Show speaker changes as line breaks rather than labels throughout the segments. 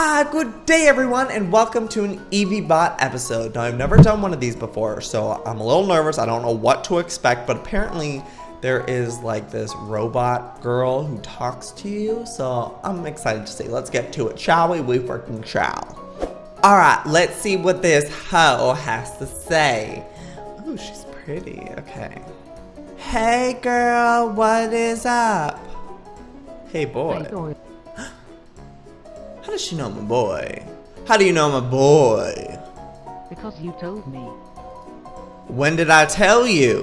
Ah, good day everyone, and welcome to an EVBot episode. Now, I've never done one of these before, so I'm a little nervous. I don't know what to expect, but apparently there is like this robot girl who talks to you, so I'm excited to see. Let's get to it, shall we? We freaking shall. Alright, let's see what this hoe has to say. Oh, she's pretty. Okay. Hey girl, what is up? Hey boy. How does she know I'm a boy? How do you know I'm a boy?
because you told me
When did I tell you?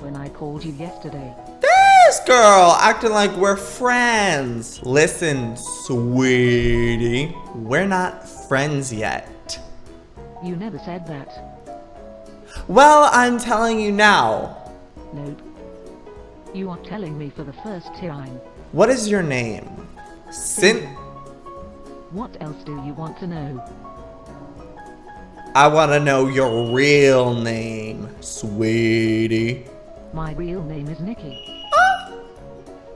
when I called you yesterday.
This girl acting like we're friends. Listen, sweetie, we're not friends yet.
You never said that.
Well, I'm telling you now.
Nope. You are telling me for the first time.
What is your name? Sin.
What else do you want to know?
I want to know your real name, sweetie.
My real name is Nikki.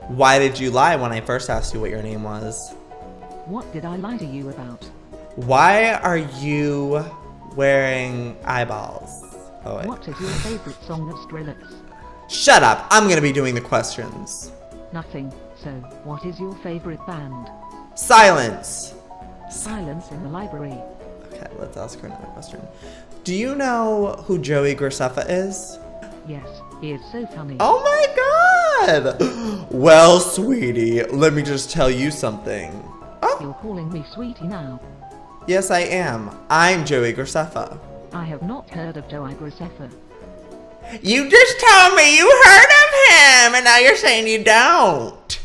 Why did you lie when I first asked you what your name was?
What did I lie to you about?
Why are you wearing eyeballs? Oh, wait.
What is your favorite song of Skrillex?
Shut up. I'm going to be doing the questions.
Nothing. So, what is your favorite band?
Silence.
Silence in the library.
Okay, let's ask her another question. Do you know who Joey Graceffa is?
Yes, he is so funny.
Oh my god! Well, sweetie, let me just tell you something. Oh,
You're calling me sweetie now.
yes, I am. I'm Joey Graceffa.
I have not heard of Joey Agraseffa.
You just told me you heard of him, and now you're saying you don't.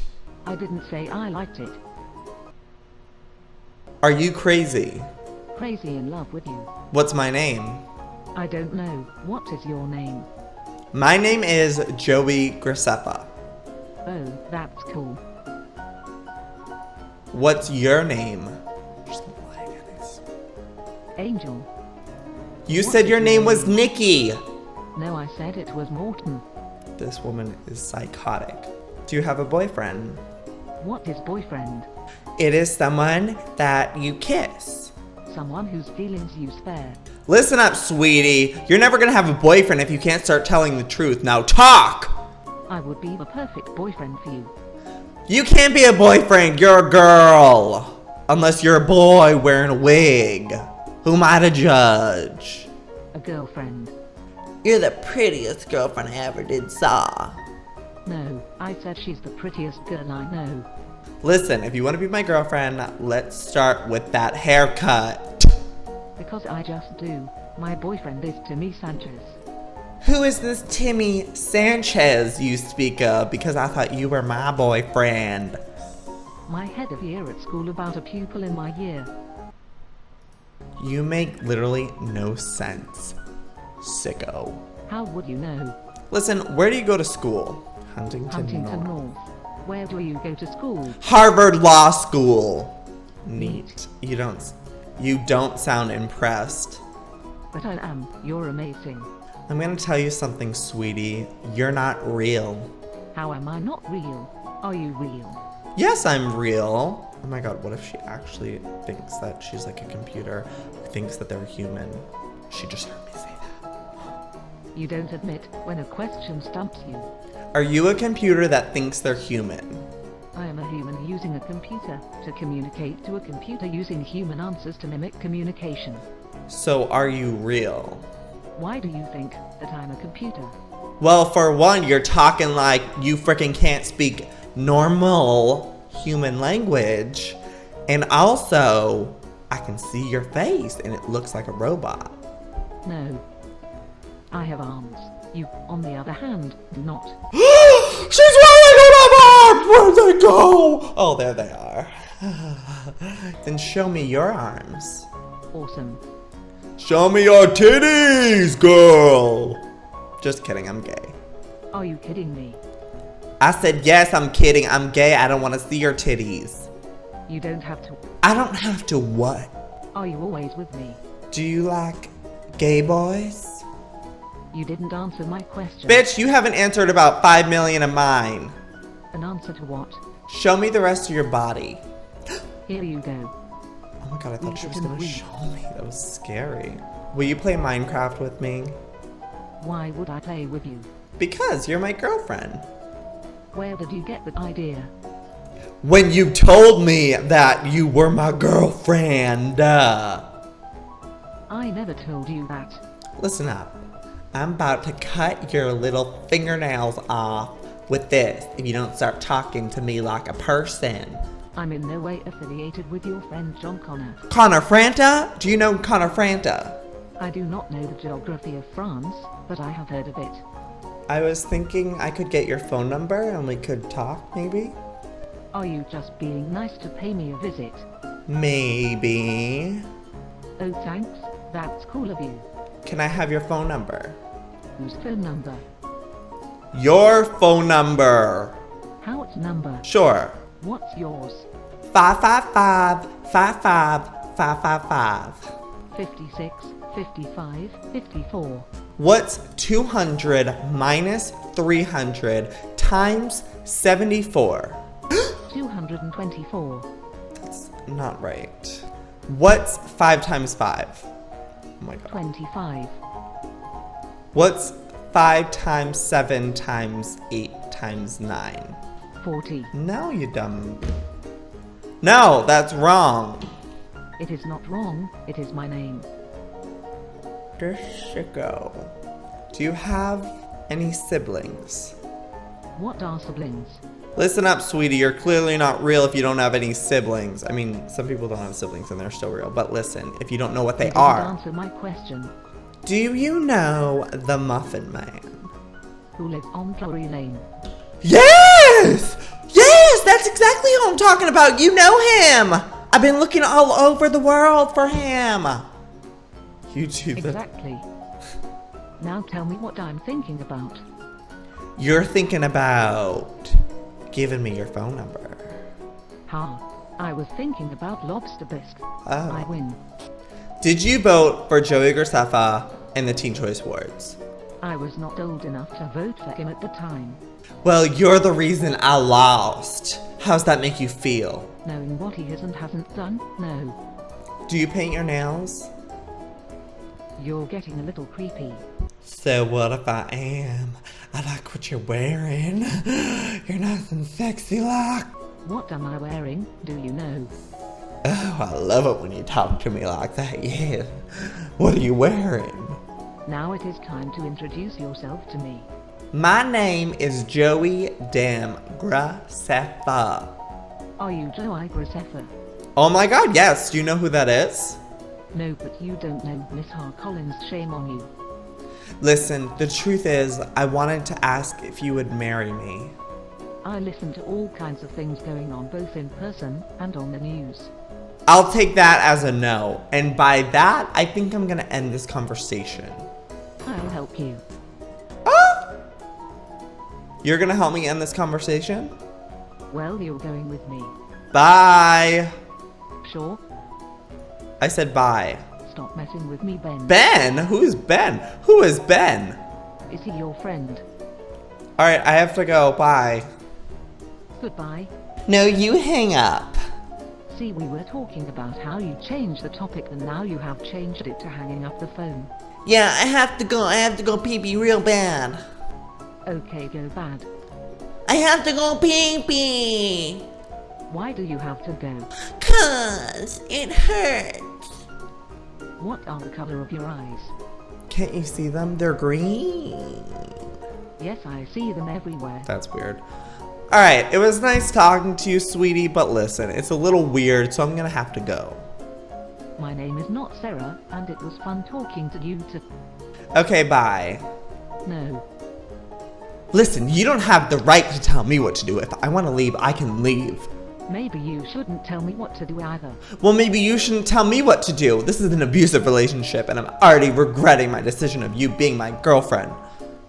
I didn't say I liked it.
Are you crazy?
Crazy in love with you.
What's my name?
I don't know. What is your name?
My name is Joey Graceffa.
Oh, that's cool.
What's your name? Just gonna lie again, it's-
Angel.
You said your name was Nikki.
No, I said it was Morton.
This woman is psychotic. Do you have a boyfriend?
What is boyfriend?
It is someone that you kiss.
Someone whose feelings you spare.
Listen up, sweetie. You're never gonna have a boyfriend if you can't start telling the truth. Now talk!
I would be the perfect boyfriend for you.
You can't be a boyfriend, you're a girl. Unless you're a boy wearing a wig. Who am I to judge?
A girlfriend.
You're the prettiest girlfriend I ever did saw.
No, I said she's the prettiest girl I know.
Listen, if you want to be my girlfriend, let's start with that haircut.
Because I just do. My boyfriend is Timmy Sanchez.
Who is this Timmy Sanchez you speak of? Because I thought you were my boyfriend.
My head of year at school about a pupil in my year.
You make literally no sense. Sicko.
How would you know?
Listen, where do you go to school? Huntington,
Huntington
North.
North. Where do you go to school?
Harvard Law School. Neat. You don't you don't sound impressed.
But I am. You're amazing.
I'm gonna tell you something, sweetie. You're not real.
How am I not real? Are you real?
Yes, I'm real. Oh my god, what if she actually thinks that she's like a computer who thinks that they're human? She just heard me say that.
You don't admit when a question stumps you.
Are you a computer that thinks they're human?
I am a human using a computer to communicate to a computer using human answers to mimic communication.
So are you real?
Why do you think that I'm a computer?
Well, for one, you're talking like you freaking can't speak normal human language. And also, I can see your face and it looks like a robot.
No. I have arms. You, on the other hand, do not.
She's out of arms! Where'd they go? Oh, there they are. then show me your arms.
Awesome.
Show me your titties, girl! Just kidding, I'm gay.
Are you kidding me?
I said, yes, I'm kidding. I'm gay. I don't want to see your titties.
You don't have to.
I don't have to what?
Are you always with me?
Do you like gay boys?
You didn't answer my question.
Bitch, you haven't answered about 5 million of mine.
An answer to what?
Show me the rest of your body.
Here you go.
Oh my god, I thought
Read
she was gonna show me. That was scary. Will you play Minecraft with me?
Why would I play with you?
Because you're my girlfriend.
Where did you get the idea?
When you told me that you were my girlfriend. Uh,
I never told you that.
listen up. I'm about to cut your little fingernails off with this if you don't start talking to me like a person.
I'm in no way affiliated with your friend John Connor.
Connor Franta? Do you know Connor Franta?
I do not know the geography of France, but I have heard of it.
I was thinking I could get your phone number and we could talk, maybe?
Are you just being nice to pay me a visit?
Maybe.
Oh thanks, that's cool of you.
Can I have your phone number?
Whose phone number?
Your phone number.
How's number?
Sure.
What's yours?
555 555
56, 55, 54.
What's 200 minus 300 times 74?
224.
That's not right. What's 5 times 5? Oh my god.
25.
What's 5 times 7 times 8 times 9?
40.
No, you dumb. No, that's wrong.
It is not wrong, it is my name.
Chico. Do you have any siblings?
What are siblings?
Listen up, sweetie. You're clearly not real if you don't have any siblings. I mean, some people don't have siblings and they're still real. But listen, if you don't know what they are,
answer my question.
do you know the Muffin Man?
Who lives on Glory Lane?
Yes! Yes! That's exactly who I'm talking about. You know him! I've been looking all over the world for him. YouTube.
Exactly. Now tell me what I'm thinking about.
You're thinking about giving me your phone number.
Ha. I was thinking about Lobster Bisque. Oh. I
Oh.
win.
Did you vote for Joey Graceffa in the Teen Choice Awards?
I was not old enough to vote for him at the time.
Well, you're the reason I lost. How's that make you feel?
Knowing what he has and hasn't done? No.
Do you paint your nails?
You're getting a little creepy.
So what if I am? I like what you're wearing. You're nice and sexy like.
What am I wearing? Do you know?
Oh, I love it when you talk to me like that. Yeah. What are you wearing?
Now it is time to introduce yourself to me.
My name is Joey Dam Graceffa.
Are you Joe Igraseffa?
Oh my god, yes. Do you know who that is?
No, but you don't know Miss Harcollins. Shame on you.
Listen, the truth is, I wanted to ask if you would marry me.
I listen to all kinds of things going on both in person and on the news.
I'll take that as a no. And by that, I think I'm gonna end this conversation.
I'll help you.
Ah! You're gonna help me end this conversation?
Well, you're going with me.
Bye.
Sure?
I said bye.
Stop messing with me, Ben.
Ben? Who is Ben? Who is Ben?
Is he your friend?
Alright, I have to go. Bye.
Goodbye.
No, you hang up.
See, we were talking about how you changed the topic and now you have changed it to hanging up the phone.
Yeah, I have to go. I have to go pee pee real bad.
Okay, go bad.
I have to go pee pee.
Why do you have to go?
Cause it hurts.
What are the color of your eyes?
Can't you see them? They're green.
Yes, I see them everywhere.
That's weird. All right, it was nice talking to you, sweetie, but listen, it's a little weird, so I'm gonna have to go.
My name is not Sarah, and it was fun talking to you to.
Okay, bye.
No.
Listen, you don't have the right to tell me what to do. If I want to leave, I can leave.
Maybe you shouldn't tell me what to do either.
Well, maybe you shouldn't tell me what to do. This is an abusive relationship, and I'm already regretting my decision of you being my girlfriend.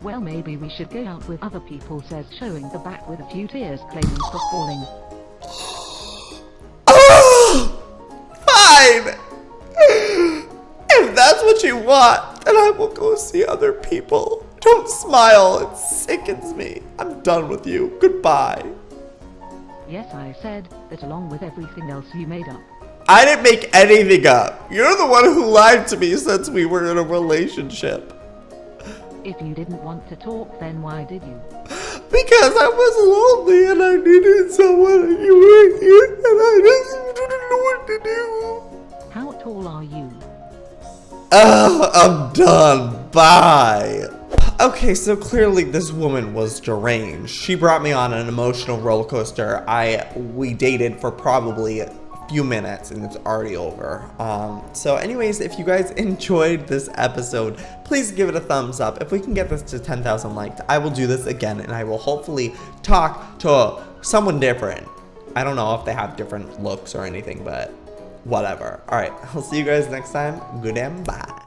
Well, maybe we should go out with other people, says showing the back with a few tears claiming for falling.
oh, Fine! If that's what you want, then I will go see other people. Don't smile, it sickens me. I'm done with you. Goodbye.
Yes, I said that along with everything else you made up.
I didn't make anything up. You're the one who lied to me since we were in a relationship.
If you didn't want to talk, then why did you?
Because I was lonely and I needed someone and you were here and I just didn't know what to do.
How tall are you?
Ugh, I'm done. Bye. Okay, so clearly this woman was deranged. She brought me on an emotional roller coaster. I we dated for probably a few minutes and it's already over. Um, so anyways, if you guys enjoyed this episode, please give it a thumbs up. If we can get this to 10,000 likes, I will do this again and I will hopefully talk to someone different. I don't know if they have different looks or anything, but whatever. All right, I'll see you guys next time. Good and bye.